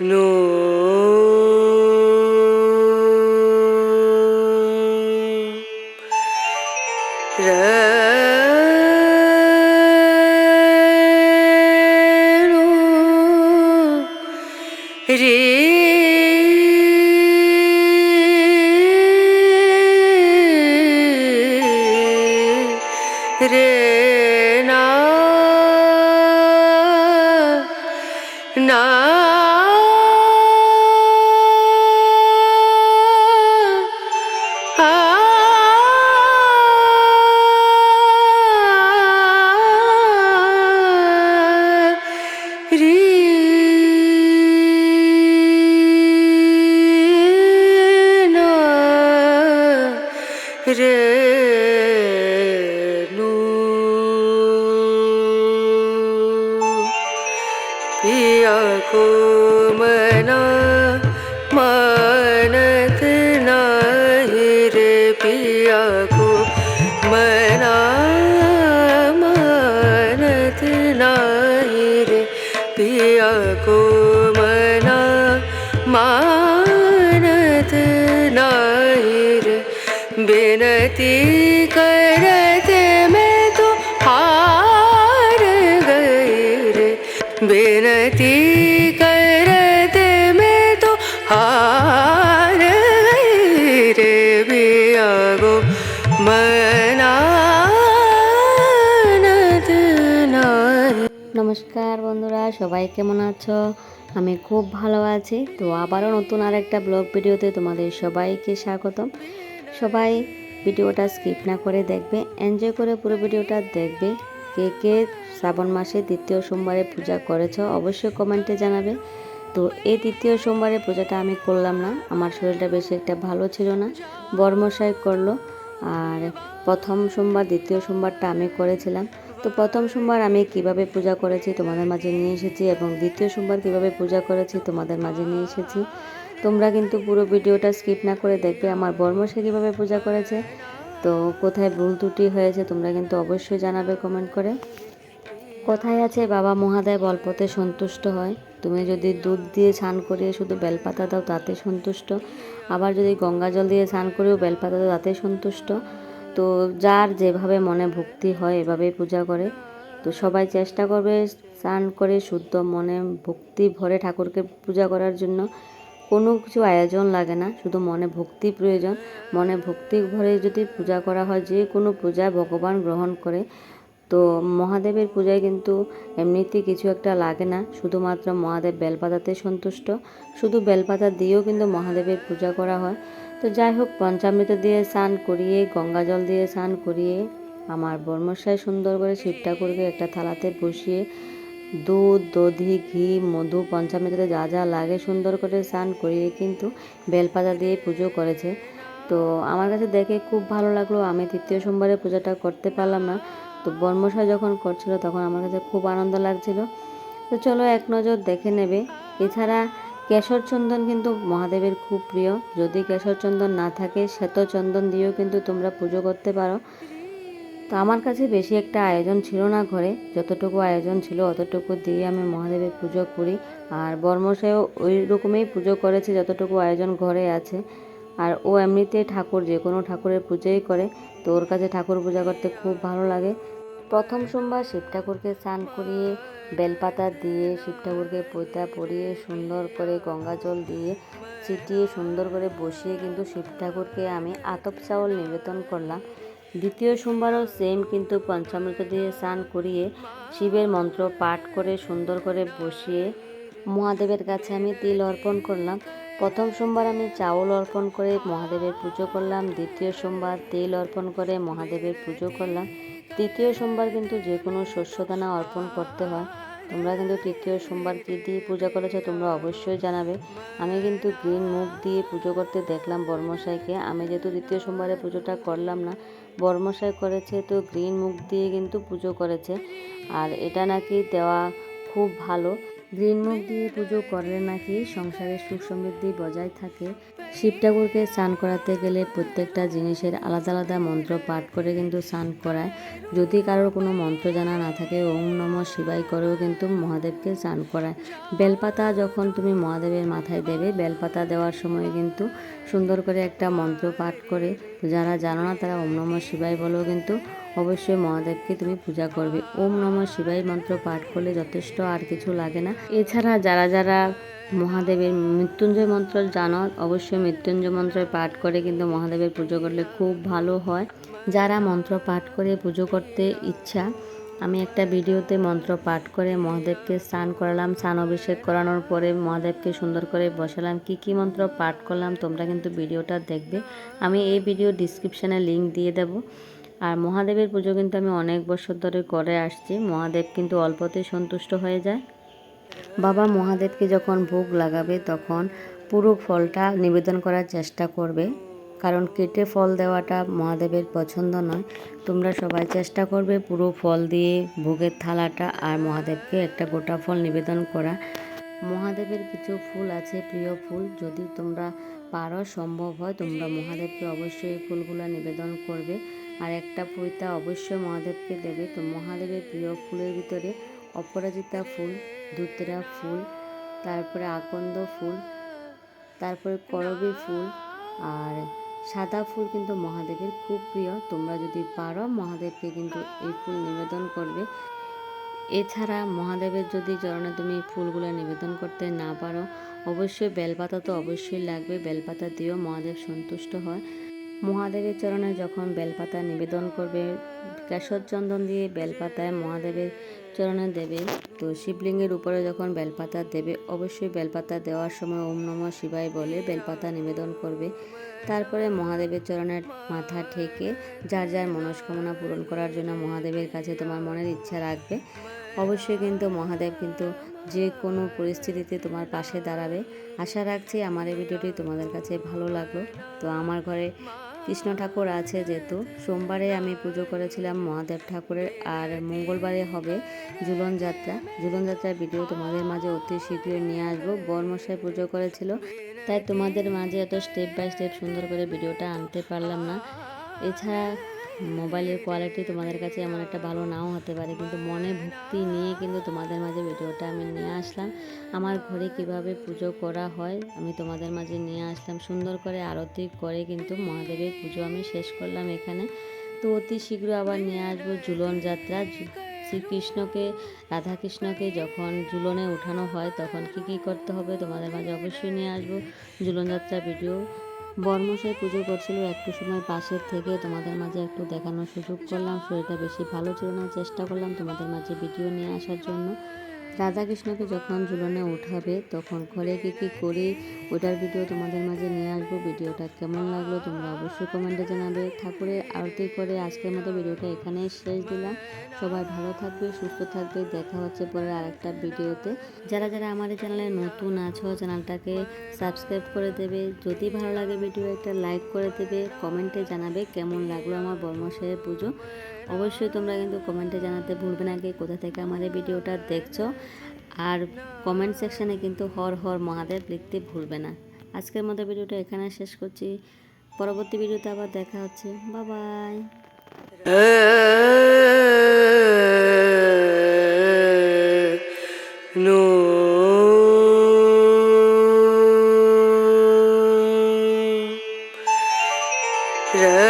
No बिनती करते मैं तो हार गई रे बिनती करते मैं तो हार गई रे बिया गो मनानत नाही নমস্কার বন্ধুরা সবাই কেমন আছো আমি খুব ভালো আছি তো আবারও নতুন আর একটা ব্লগ ভিডিওতে তোমাদের সবাইকে স্বাগতম সবাই ভিডিওটা স্কিপ না করে দেখবে, এনজয় করে পুরো ভিডিওটা দেখবে। কে কে শ্রাবণ মাসে দ্বিতীয় সোমবারে পূজা করেছ অবশ্যই কমেন্টে জানাবে। তো এই দ্বিতীয় সোমবারে পূজাটা আমি করলাম না, আমার শরীরটা বেশি একটা ভালো ছিল না, বর্মশাই করল। আর প্রথম সোমবার, দ্বিতীয় সোমবারটা আমি করেছিলাম। তো প্রথম সোমবার আমি কীভাবে পূজা করেছি তোমাদের মাঝে নিয়ে এসেছি এবং দ্বিতীয় সোমবার কীভাবে পূজা করেছি তোমাদের মাঝে নিয়ে এসেছি। তোমরা কিন্তু পুরো ভিডিওটা স্কিপ না করে দেখবে আমার বর্মশাই কীভাবে পূজা করেছে। তো কোথায় ভুল ত্রুটি হয়েছে তোমরা কিন্তু অবশ্যই জানাবে কমেন্ট করে। কোথায় আছে, বাবা মহাদেব অল্পতে সন্তুষ্ট হয়। তুমি যদি দুধ দিয়ে স্নান করিয়ে শুধু বেলপাতা দাও, তাতে সন্তুষ্ট। আবার যদি গঙ্গা জল দিয়ে স্নান করেও বেলপাতা দাও, তাতে সন্তুষ্ট। তো যার যেভাবে মনে ভক্তি হয়, এভাবেই পূজা করে। তো সবাই চেষ্টা করবে স্নান করে শুদ্ধ মনে ভক্তি ভরে ঠাকুরকে পূজা করার জন্য। কোনো কিছু আয়োজন লাগে না, শুধু মনে ভক্তি প্রয়োজন। মনে ভক্তি ভরে যদি পূজা করা হয়, যে কোনো পূজা ভগবান গ্রহণ করে, তো মহাদেবের পূজায় কিন্তু এমনিতে কিছু একটা লাগে না। শুধুমাত্র মহাদেব বেলপাতাতে সন্তুষ্ট। শুধু বেলপাতা দিয়েও কিন্তু মহাদেবের পূজা করা হয়। তো যাই হোক, পঞ্চামৃত দিয়ে স্নান করিয়ে, গঙ্গা জল দিয়ে স্নান করিয়ে, আমার বর্মশাই সুন্দর করে শিব ঠাকুরকে একটা থালাতে বসিয়ে দুধ, দধি, ঘি, মধু, পঞ্চামৃততে যা যা লাগে সুন্দর করে স্নান করিয়ে কিন্তু বেলপাতা দিয়ে পুজো করেছে। তো আমার কাছে দেখে খুব ভালো লাগল। আমি তৃতীয় সোমবারে পূজাটা করতে পারলাম না। তো বর্মশাই যখন করছিল তখন আমার কাছে খুব আনন্দ লাগছিল। তো চলো এক নজর দেখে নেবে। এছাড়া কেশর চন্দন কিন্তু মহাদেবের খুব প্রিয়। যদি কেশর চন্দন না থাকে, শ্বেত চন্দন দিয়েও কিন্তু তোমরা পুজো করতে পারো। তো আমার কাছে বেশি একটা আয়োজন ছিল না ঘরে। যতটুকু আয়োজন ছিল অতটুকু দিয়ে আমি মহাদেবের পুজো করি। আর বর্মশাইও ওই রকমই পুজো করেছে যতটুকু আয়োজন ঘরে আছে। আর ও এমনিতে ঠাকুর, যে কোনো ঠাকুরের পুজোই করে। তো ওর কাছে ঠাকুর পূজা করতে খুব ভালো লাগে। প্রথম সোমবার শিব ঠাকুরকে স্নান করিয়ে, বেলপাতা দিয়ে, শিব ঠাকুরকে পৈতা পরিয়ে, সুন্দর করে গঙ্গা জল দিয়ে ছিটিয়ে, সুন্দর করে বসিয়ে কিন্তু শিব ঠাকুরকে আমি আতপ চাউল নিবেদন করলাম। দ্বিতীয় সোমবারও সেম কিন্তু পঞ্চামৃত দিয়ে স্নান করিয়ে শিবের মন্ত্র পাঠ করে সুন্দর করে বসিয়ে মহাদেবের কাছে আমি তিল অর্পণ করলাম। প্রথম সোমবার আমি চাউল অর্পণ করে মহাদেবের পুজো করলাম। দ্বিতীয় সোমবার তেল অর্পণ করে মহাদেবের পুজো করলাম। তৃতীয় সোমবার কিন্তু যে কোনো শস্যদানা অর্পণ করতে হয়। তোমরা কিন্তু তৃতীয় সোমবার কী দিয়ে পূজা করেছ তোমরা অবশ্যই জানাবে। আমি কিন্তু গ্রিন মুখ দিয়ে পুজো করতে দেখলাম বর্মশাইকে। আমি যেহেতু দ্বিতীয় সোমবারে পুজোটা করলাম না, বর্মশাই করেছে তো গ্রিন মুখ দিয়ে কিন্তু পুজো করেছে। আর এটা নাকি দেওয়া খুব ভালো। গ্রিন মুখ দিয়ে পুজো করলে নাকি সংসারে সুখ সমৃদ্ধি বজায় থাকে। শিব ঠাকুরকে স্নান করাতে গেলে প্রত্যেকটা জিনিসের আলাদা আলাদা মন্ত্র পাঠ করে কিন্তু স্নান করায়। যদি কারোর কোনো মন্ত্র জানা না থাকে ওম নম শিবাই করেও কিন্তু মহাদেবকে স্নান করায়। বেলপাতা যখন তুমি মহাদেবের মাথায় দেবে, বেলপাতা দেওয়ার সময় কিন্তু সুন্দর করে একটা মন্ত্র পাঠ করে। যারা জানো না তারা ওম নম শিবাই বলেও কিন্তু অবশ্যই মহাদেবকে তুমি পূজা করবে। ওম নম শিবাই মন্ত্র পাঠ করলে যথেষ্ট আর কিছু লাগে না। এছাড়া যারা যারা মহাদেবের মৃত্যুঞ্জয় মন্ত্র জানো, অবশ্যই মৃত্যুঞ্জয় মন্ত্র পাঠ করে কিন্তু মহাদেবের পুজো করলে খুব ভালো হয়। যারা মন্ত্র পাঠ করে পুজো করতে ইচ্ছা, আমি একটা ভিডিওতে মন্ত্র পাঠ করে মহাদেবকে স্নান করালাম, স্নান অভিষেক করানোর পরে মহাদেবকে সুন্দর করে বসালাম, কি কি মন্ত্র পাঠ করলাম তোমরা কিন্তু ভিডিওটা দেখবে। আমি এই ভিডিও ডিসক্রিপশানে লিঙ্ক দিয়ে দেবো। আর মহাদেবের পুজো কিন্তু আমি অনেক বছর ধরে করে আসছি। মহাদেব কিন্তু অল্পতেই সন্তুষ্ট হয়ে যায়। বাবা মহাদেবকে যখন ভোগ লাগাবে তখন পুরো ফলটা নিবেদন করার চেষ্টা করবে। কারণ কেটে ফল দেওয়াটা মহাদেবের পছন্দ নয়। তোমরা সবাই চেষ্টা করবে পুরো ফল দিয়ে ভোগের থালাটা আর মহাদেবকে একটা গোটা ফল নিবেদন করা। মহাদেবের কিছু ফুল আছে, প্রিয় ফুল। যদি তোমরা পারো, সম্ভব হয়, তোমরা মহাদেবকে অবশ্যই ফুলগুলো নিবেদন করবে। আর একটা পৈতা অবশ্যই মহাদেবকে দেবে। তো মহাদেবের প্রিয় ফুলের ভিতরে অপরাজিতা ফুল, ধুতরা ফুল, তারপরে আকন্দ ফুল, তারপরে করবী ফুল আর সাদা ফুল কিন্তু মহাদেবের খুব প্রিয়। তোমরা যদি পারো মহাদেবকে কিন্তু এই ফুল নিবেদন করবে। এছাড়া মহাদেবের যদি চরণে তুমি ফুলগুলো নিবেদন করতে না পারো, অবশ্যই বেলপাতা তো অবশ্যই লাগবে। বেলপাতা দিয়েও মহাদেব সন্তুষ্ট হয়। মহাদেবের চরণে যখন বেলপাতা নিবেদন করবে কেশর চন্দন দিয়ে বেলপাতায় মহাদেবের চরণে দেবে, তো শিবলিঙ্গের উপরে যখন বেলপাতা দেবে, অবশ্যই বেলপাতা দেওয়ার সময় ওম নম শিবায় বলে বেলপাতা নিবেদন করবে। তারপরে মহাদেবের চরণের মাথা ঠেকে যার যার মনস্কামনা পূরণ করার জন্য মহাদেবের কাছে তোমার মনের ইচ্ছা রাখবে। অবশ্যই কিন্তু মহাদেব কিন্তু যে কোনো পরিস্থিতিতে তোমার পাশে দাঁড়াবে। আশা রাখছি আমার এই ভিডিওটি তোমাদের কাছে ভালো লাগল। তো আমার ঘরে কৃষ্ণ ঠাকুর আছে যেহেতু। সোমবারে আমি পুজো করেছিলাম মহাদেব ঠাকুরের, আর মঙ্গলবারে হবে ঝুলন যাত্রা। ঝুলন যাত্রার ভিডিও তোমাদের মাঝে অতি শীঘ্রই নিয়ে আসব। বরমশাই পুজো করেছিল, তাই তোমাদের মাঝে এত স্টেপ বাই স্টেপ সুন্দর করে ভিডিওটা আনতে পারলাম না। এছাড়া মোবাইলের কোয়ালিটি তোমাদের কাছে এমন একটা ভালো নাও হতে পারে, কিন্তু মনে ভক্তি নিয়ে কিন্তু তোমাদের মাঝে ভিডিওটা আমি নিয়ে আসলাম। আমার ঘরে কীভাবে পুজো করা হয় আমি তোমাদের মাঝে নিয়ে আসলাম। সুন্দর করে আরতি করে কিন্তু মহাদেবের পুজো আমি শেষ করলাম এখানে। তো অতি শীঘ্র আবার নিয়ে আসব ঝুলন যাত্রা। শ্রীকৃষ্ণকে, রাধাকৃষ্ণকে যখন ঝুলনে উঠানো হয় তখন কি কি করতে হবে তোমাদের মাঝে অবশ্যই নিয়ে আসব। ঝুলন যাত্রা ভিডিও বর্মশাই পুজো করছিল একটু সময় পাশের থেকে, তোমাদের মাঝে একটু দেখানোর সুযোগ করলাম। শরীরটা বেশি ভালো ছিল না, চেষ্টা করলাম তোমাদের মাঝে ভিডিও নিয়ে আসার জন্য। রাধাকৃষ্ণকে যখন ঝুলনে উঠাবে, তখন ঘরে কী কী করি, ওটার ভিডিও তোমাদের মাঝে নিয়ে আসব। ভিডিওটা কেমন লাগল তোমরা অবশ্যই কমেন্টে জানাবে। ঠাকুরের আরতি করে আজকের মতো ভিডিওটা এখানেই শেষ দিলাম। সবাই ভালো থাকবে, সুস্থ থাকবে। দেখা হচ্ছে পরে আরেকটা ভিডিওতে। যারা যারা আমার চ্যানেলে নতুন আছো চ্যানেলটাকে সাবস্ক্রাইব করে দেবে। যদি ভালো লাগে ভিডিও একটা লাইক করে দেবে কমেন্টে জানাবে কেমন লাগল আমার বর্মশাহের পুজো। অবশ্যই তোমরা কিন্তু কমেন্টে জানাতে ভুলবে না কে কোথা থেকে আমার ভিডিওটা দেখছ। আর কমেন্ট সেকশানে কিন্তু হর হর মহাদেব লিখতে ভুলবে না। আজকের মতো ভিডিওটা এখানে শেষ করছি। পরবর্তী ভিডিওতে আবার দেখা হচ্ছে। বা বাই no. re